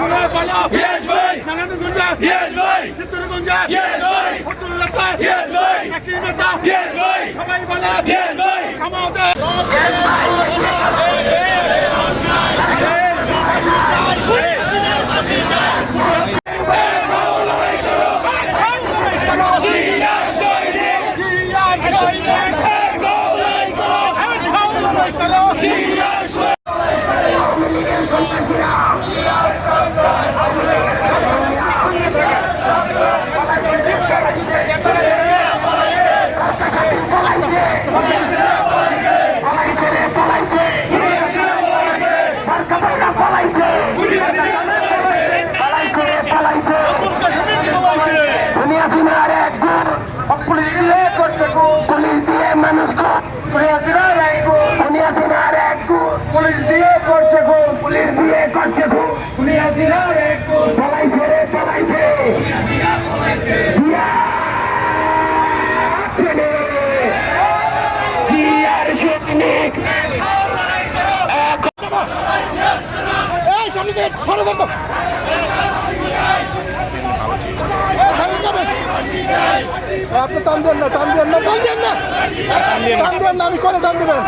পালা Yes, ভাই। নারায়ণগঞ্জে Yes, ভাই। সিদ্ধুরগঞ্জে Yes, ভাই। ফতুল্লাতে Yes। একই নেতা Yes, ভাই। সবাই বলে Yes, ভাই। আমাদের জিয়ার সৈনিক জিয়ার সৈনিক করো জিয়ার সৈনিক দুনিয়া সিনার এক গুণ পুলিশ দিয়ে করছে পুলিশ দিয়ে মানুষ গুণ দুনিয়া সিনার এক গুণ দুনিয়া সিনার এক গুণ পুলিশ দিয়ে করছে গুণ পুলিশ দিয়ে থেকে সরে দেখো। আপনি টান দেন না, টান দেন না, টান দেন না। টান দেন না, আমি কোনো টান দেবেন।